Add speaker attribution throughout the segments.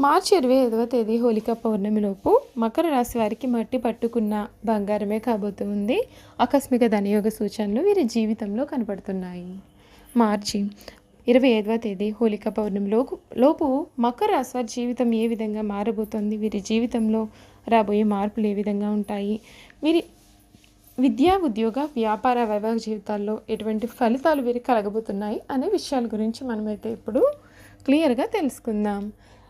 Speaker 1: మార్చి ఇరవై ఐదవ తేదీ హోలికా పౌర్ణమిలోపు మకర రాశి వారికి మట్టి పట్టుకున్న బంగారమే కాబోతుంది ఆకస్మిక ధనయోగ సూచనలు వీరి జీవితంలో కనపడుతున్నాయి. మార్చి ఇరవై ఐదవ తేదీ హోలికా పౌర్ణమిలో లోపు మకర రాశి వారి జీవితం ఏ విధంగా మారబోతోంది? వీరి జీవితంలో రాబోయే మార్పులు ఏ విధంగా ఉంటాయి? వీరి విద్యా ఉద్యోగ వ్యాపార వైవాహిక జీవితాల్లో ఎటువంటి ఫలితాలు వీరికి కలగబోతున్నాయి? అనే విషయాల గురించి మనమైతే ఇప్పుడు క్లియర్గా తెలుసుకుందాం.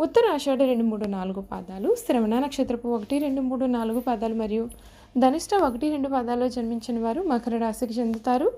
Speaker 1: ఉత్తర ఆషాఢ రెండు మూడు నాలుగు పాదాలు శ్రవణ నక్షత్రపు ఒకటి రెండు మూడు నాలుగు పాదాలు మరియు ధనిష్ట ఒకటి రెండు పాదాల్లో జన్మించిన వారు మకర రాశికి చెందుతారు.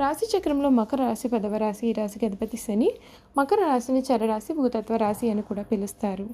Speaker 1: రాశి చక్రంలో మకర రాశి పదవ రాశి ఈ రాశికి అధిపతి శని. మకర రాశిని చరరాశి భూతత్వ రాశి అని కూడా పిలుస్తారు.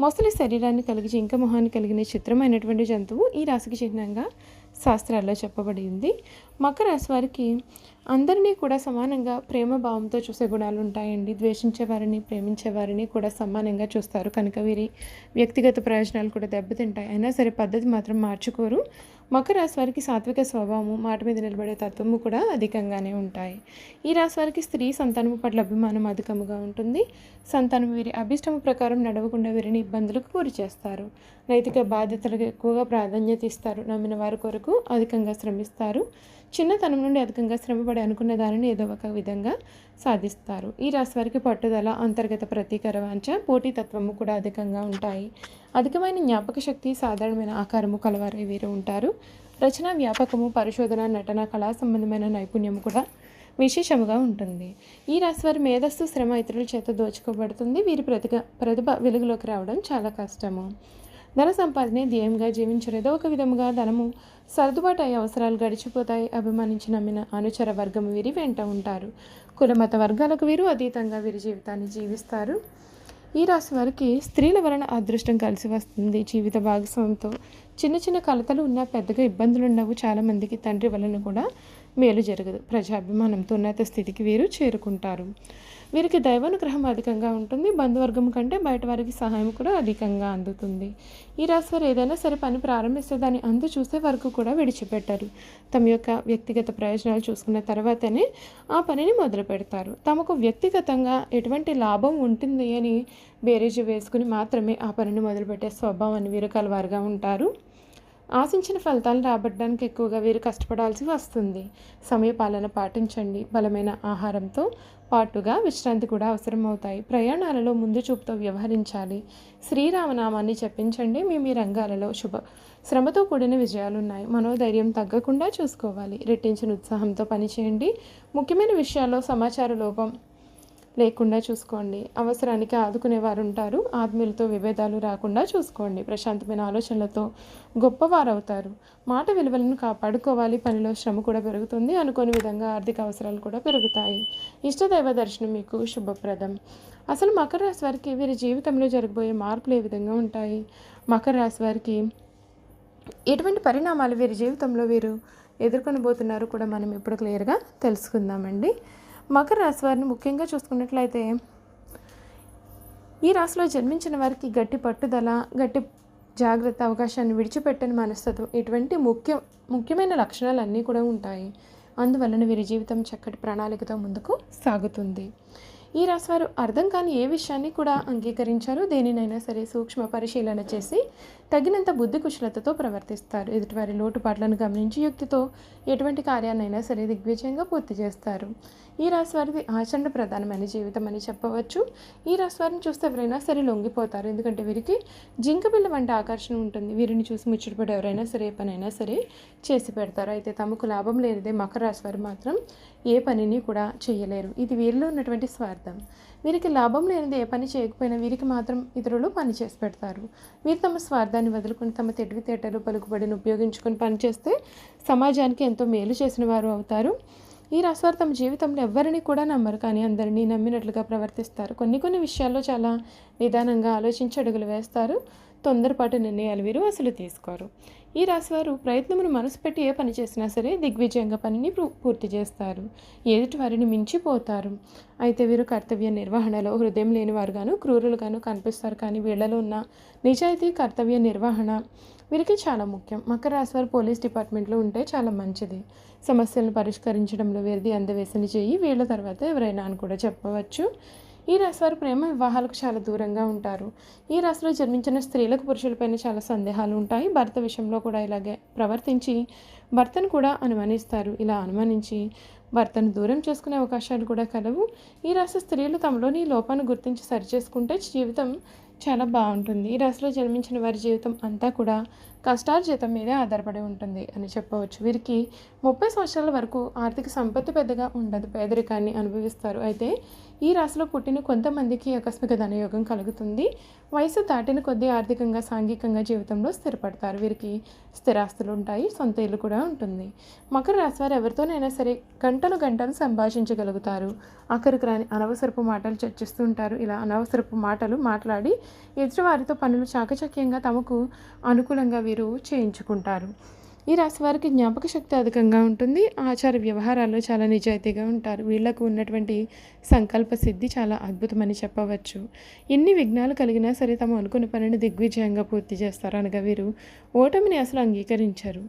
Speaker 1: మొసలి శరీరాన్ని కలిగి జింక మొహాన్ని కలిగిన చిత్రమైనటువంటి జంతువు ఈ రాశికి చిహ్నంగా శాస్త్రాల్లో చెప్పబడింది. మకర రాశి వారికి అందరినీ కూడా సమానంగా ప్రేమ భావంతో చూసే గుణాలు ఉంటాయండి. ద్వేషించే వారిని ప్రేమించే వారిని కూడా సమానంగా చూస్తారు. కనుక వీరి వ్యక్తిగత ప్రయోజనాలు కూడా దెబ్బతింటాయి. అయినా సరే పద్ధతి మాత్రం మార్చుకోరు. మకర రాశి వారికి సాత్విక స్వభావము మాట మీద నిలబడే తత్వము కూడా అధికంగానే ఉంటాయి. ఈ రాశి వారికి స్త్రీ సంతానము పట్ల అభిమానం అధికముగా ఉంటుంది. సంతానం వీరి అభిష్టము ప్రకారం నడవకుండా వీరిని ఇబ్బందులకు గురి చేస్తారు. నైతిక బాధ్యతలకు ఎక్కువగా ప్రాధాన్యత ఇస్తారు. నమ్మిన వారి కొరకు అధికంగా శ్రమిస్తారు. చిన్నతనం నుండి అధికంగా శ్రమపడి అనుకున్న దానిని ఏదో ఒక విధంగా సాధిస్తారు. ఈ రాశి వారికి పట్టుదల అంతర్గత ప్రతీకర వాంఛ పోటీతత్వము కూడా అధికంగా ఉంటాయి. అధికమైన జ్ఞాపక శక్తి సాధారణమైన ఆకారము కలవారు వీరు ఉంటారు. రచన వ్యాపకము పరిశోధన నటన కళా సంబంధమైన నైపుణ్యం కూడా విశేషముగా ఉంటుంది. ఈ రాశి వారి మేధస్సు శ్రమ ఇతరుల చేత దోచుకోబడుతుంది. వీరి ప్రతిభ ప్రతిభ వెలుగులోకి రావడం చాలా కష్టము. ధన సంపాదనే ధ్యేయంగా జీవించరు ఏదో ఒక విధముగా ధనము సర్దుబాటు అయ్యే అవసరాలు గడిచిపోతాయి. అభిమానించి నమ్మిన అనుచర వర్గం వీరి వెంట ఉంటారు. కులమత వర్గాలకు వీరు అతీతంగా వీరి జీవితాన్ని జీవిస్తారు. ఈ రాశి వారికి స్త్రీల వలన అదృష్టం కలిసి వస్తుంది. జీవిత భాగస్వామితో చిన్న చిన్న కలతలు ఉన్న పెద్దగా ఇబ్బందులు ఉండవు. చాలామందికి తండ్రి వలన కూడా మేలు జరగదు. ప్రజాభిమానంతో ఉన్నత స్థితికి వీరు చేరుకుంటారు. వీరికి దైవానుగ్రహం అధికంగా ఉంటుంది. బంధువర్గం కంటే బయట వారికి సహాయం కూడా అధికంగా అందుతుంది. ఈ రాశి వారు ఏదైనా సరే పని ప్రారంభిస్తే దాన్ని అందు చూసే వరకు కూడా విడిచిపెట్టారు. తమ యొక్క వ్యక్తిగత ప్రయోజనాలు చూసుకున్న తర్వాతనే ఆ పనిని మొదలు పెడతారు. తమకు వ్యక్తిగతంగా ఎటువంటి లాభం ఉంటుంది అని బేరేజీ వేసుకుని మాత్రమే ఆ పనిని మొదలుపెట్టే స్వభావాన్ని వీరు కలవారుగా ఉంటారు. ఆశించిన ఫలితాలు రాబట్టడానికి ఎక్కువగా వీరు కష్టపడాల్సి వస్తుంది. సమయపాలన పాటించండి. బలమైన ఆహారంతో పాటుగా విశ్రాంతి కూడా అవసరం అవుతాయి ప్రయాణాలలో ముందు చూపుతో వ్యవహరించాలి. శ్రీరామనామాన్ని చెప్పించండి మీ మీ రంగాలలో శుభ శ్రమతో కూడిన విజయాలు ఉన్నాయి మనోధైర్యం తగ్గకుండా చూసుకోవాలి. రెట్టించిన ఉత్సాహంతో పనిచేయండి. ముఖ్యమైన విషయాల్లో సమాచార లోపం లేకుండా చూసుకోండి. అవసరానికి ఆదుకునేవారు ఉంటారు ఆత్మీయులతో విభేదాలు రాకుండా చూసుకోండి. ప్రశాంతమైన ఆలోచనలతో గొప్పవారు అవుతారు మాట విలువలను కాపాడుకోవాలి. పనిలో శ్రమ కూడా పెరుగుతుంది. అనుకోని విధంగా ఆర్థిక అవసరాలు కూడా పెరుగుతాయి. ఇష్టదైవ దర్శనం మీకు శుభప్రదం. అసలు మకర రాశి వారికి వీరి జీవితంలో జరగబోయే మార్పులు ఏ విధంగా ఉంటాయి? మకర రాశి వారికి ఎటువంటి పరిణామాలు వీరి జీవితంలో వీరు ఎదుర్కొనబోతున్నారు కూడా మనం ఇప్పుడు క్లియర్గా తెలుసుకుందామండి. మకర రాశి వారిని ముఖ్యంగా చూసుకున్నట్లయితే ఈ రాశిలో జన్మించిన వారికి గట్టి పట్టుదల గట్టి జాగ్రత్త అవకాశాన్ని విడిచిపెట్టని మనస్తత్వం ఇటువంటి ముఖ్య ముఖ్యమైన లక్షణాలన్నీ కూడా ఉంటాయి. అందువలన వీరి జీవితం చక్కటి ప్రణాళికతో ముందుకు సాగుతుంది. ఈ రాశివారు అర్థం కాని ఏ విషయాన్ని కూడా అంగీకరించారు. దేనినైనా సరే సూక్ష్మ పరిశీలన చేసి తగినంత బుద్ధి కుశలతతో ప్రవర్తిస్తారు. ఎదుటివారి లోటుపాట్లను గమనించి యుక్తితో ఎటువంటి కార్యాన్నైనా సరే దిగ్విజయంగా పూర్తి చేస్తారు. ఈ రాశి వారిది ఆచరణ ప్రధానమైన జీవితం అని చెప్పవచ్చు. ఈ రాశి వారిని చూస్తే ఎవరైనా సరే లొంగిపోతారు. ఎందుకంటే వీరికి జింకబిల్ల వంటి ఆకర్షణ ఉంటుంది. వీరిని చూసి ముచ్చటపడి ఎవరైనా సరే పనైనా సరే చేసి పెడతారు. అయితే తమకు లాభం లేనిదే మకర రాశి వారు మాత్రం ఏ పనిని కూడా చేయలేరు. ఇది వీరిలో ఉన్నటువంటి స్వార్థం. వీరికి లాభం లేనిది ఏ పని చేయకపోయినా వీరికి మాత్రం ఇతరులు పని చేసి పెడతారు. వీరు తమ స్వార్థాన్ని వదులుకుని తమ తెలివితేటలు పలుకుబడిని ఉపయోగించుకొని పనిచేస్తే సమాజానికి ఎంతో మేలు చేసిన వారు అవుతారు. ఈ రాశివారు తమ జీవితంలో ఎవరిని కూడా నమ్మరు కానీ అందరినీ నమ్మినట్లుగా ప్రవర్తిస్తారు. కొన్ని కొన్ని విషయాల్లో చాలా నిదానంగా ఆలోచించి అడుగులు వేస్తారు. తొందరపాటు నిర్ణయాలు వీరు అసలు తీసుకోరు. ఈ రాశివారు ప్రయత్నమును మనసు పెట్టి ఏ పని చేసినా సరే దిగ్విజయంగా పనిని పూ- పూర్తి చేస్తారు. ఎదుటి వారిని మించిపోతారు. అయితే వీరు కర్తవ్య నిర్వహణలో హృదయం లేని వారుగాను క్రూరులుగాను కనిపిస్తారు. కానీ వీళ్ళలో ఉన్న నిజాయితీ కర్తవ్య నిర్వహణ వీరికి చాలా ముఖ్యం. మకర రాశి వారు పోలీస్ డిపార్ట్మెంట్లో ఉంటే చాలా మంచిది. సమస్యలను పరిష్కరించడంలో వీరిది అందవేసిన చేయి. వీళ్ళ తర్వాత ఎవరైనా అని కూడా చెప్పవచ్చు. ఈ రాశి వారు ప్రేమ వివాహాలకు చాలా దూరంగా ఉంటారు. ఈ రాశిలో జన్మించిన స్త్రీలకు పురుషులపైన చాలా సందేహాలు ఉంటాయి. భర్త విషయంలో కూడా ఇలాగే ప్రవర్తించి భర్తను కూడా అనుమానిస్తారు. ఇలా అనుమానించి భర్తను దూరం చేసుకునే అవకాశాలు కూడా కలవు. ఈ రాశి స్త్రీలు తమలోని ఈ లోపాన్ని గుర్తించి సరిచేసుకుంటే జీవితం చాలా బాగుంటుంది. ఈ రాశిలో జన్మించిన వారి జీవితం అంతా కూడా కష్టార్జితం మీదే ఆధారపడి ఉంటుంది అని చెప్పవచ్చు. వీరికి ముప్పై సంవత్సరాల వరకు ఆర్థిక సంపత్తి పెద్దగా ఉండదు పేదరికాన్ని అనుభవిస్తారు. అయితే ఈ రాశిలో పుట్టిన కొంతమందికి ఆకస్మిక ధనయోగం కలుగుతుంది. వయసు దాటిన కొద్దీ ఆర్థికంగా సాంఘికంగా జీవితంలో స్థిరపడతారు. వీరికి స్థిరాస్తులు ఉంటాయి సొంత ఇల్లు కూడా ఉంటుంది. మకర రాశి వారు ఎవరితోనైనా సరే గంటలు గంటలు సంభాషించగలుగుతారు. ఆఖరికి రాని అనవసరపు మాటలు చర్చిస్తూ ఉంటారు. ఇలా అనవసరపు మాటలు మాట్లాడి ఎదుటివారితో పనులు చాకచక్యంగా తమకు అనుకూలంగా వీరు చేయించుకుంటారు. ఈ రాశి వారికి జ్ఞాపక శక్తి అధికంగా ఉంటుంది. ఆచార వ్యవహారాల్లో చాలా నిజాయితీగా ఉంటారు. వీళ్ళకు ఉన్నటువంటి సంకల్ప సిద్ధి చాలా అద్భుతమని చెప్పవచ్చు. ఎన్ని విఘ్నాలు కలిగినా సరే తమ అనుకున్న పనిని దిగ్విజయంగా పూర్తి చేస్తారు అనగా వీరు ఓటమిని అసలు అంగీకరించరు.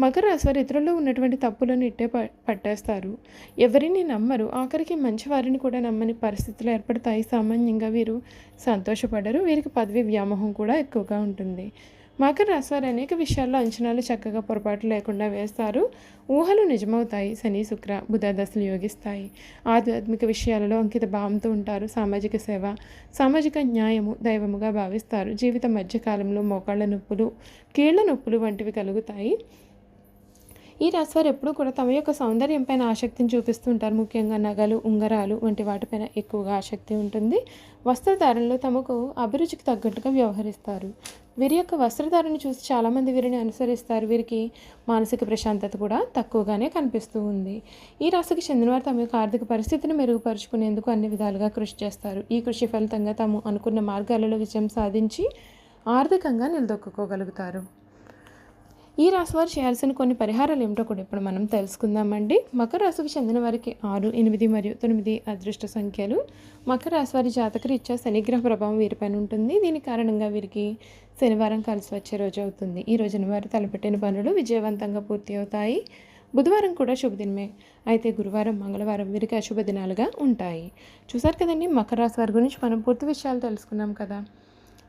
Speaker 1: మకర రాశి వారు ఇతరుల్లో ఉన్నటువంటి తప్పులను ఇట్టే ప పట్టేస్తారు. ఎవరిని నమ్మరు ఆఖరికి మంచి వారిని కూడా నమ్మని పరిస్థితులు ఏర్పడతాయి. సామాన్యంగా వీరు సంతోషపడరు. వీరికి పదవి వ్యామోహం కూడా ఎక్కువగా ఉంటుంది. మకర రాశి వారు అనేక విషయాల్లో అంచనాలు చక్కగా పొరపాటు లేకుండా వేస్తారు. ఊహలు నిజమవుతాయి. శని శుక్ర బుధ దశలు యోగిస్తాయి. ఆధ్యాత్మిక విషయాలలో అంకిత భావంతో ఉంటారు. సామాజిక సేవ సామాజిక న్యాయము దైవముగా భావిస్తారు. జీవిత మధ్యకాలంలో మోకాళ్ళ నొప్పులు కీళ్ళ నొప్పులు వంటివి కలుగుతాయి. ఈ రాశివారు ఎప్పుడూ కూడా తమ యొక్క సౌందర్యం పైన ఆసక్తిని చూపిస్తుంటారు. ముఖ్యంగా నగలు ఉంగరాలు వంటి వాటిపైన ఎక్కువగా ఆసక్తి ఉంటుంది. వస్త్రధారణలో తమకు అభిరుచికి తగ్గట్టుగా వ్యవహరిస్తారు. వీరి యొక్క వస్త్రధారణ చూసి చాలామంది వీరిని అనుసరిస్తారు. వీరికి మానసిక ప్రశాంతత కూడా తక్కువగానే కనిపిస్తూ ఉంది. ఈ రాశికి చెందినవారు తమ యొక్క ఆర్థిక పరిస్థితిని మెరుగుపరుచుకునేందుకు అన్ని విధాలుగా కృషి చేస్తారు. ఈ కృషి ఫలితంగా తాము అనుకున్న మార్గాలలో విజయం సాధించి ఆర్థికంగా నిలదొక్కుకోగలుగుతారు. ఈ రాశి వారు చేయాల్సిన కొన్ని పరిహారాలు ఏమిటో కూడా ఇప్పుడు మనం తెలుసుకుందామండి. మకర రాశికి చెందిన వారికి ఆరు ఎనిమిది మరియు తొమ్మిది అదృష్ట సంఖ్యలు. మకర రాశి వారి జాతక శనిగ్రహ ప్రభావం వీరిపైన ఉంటుంది. దీని కారణంగా వీరికి శనివారం కలిసి వచ్చే రోజు అవుతుంది. ఈ రోజున వారు తలపెట్టిన పనులు విజయవంతంగా పూర్తి అవుతాయి. బుధవారం కూడా శుభదినమే. అయితే గురువారం మంగళవారం వీరికి అశుభ దినాలుగా ఉంటాయి. చూసారు కదండి మకర రాశి వారి గురించి మనం పూర్తి విషయాలు తెలుసుకున్నాం కదా.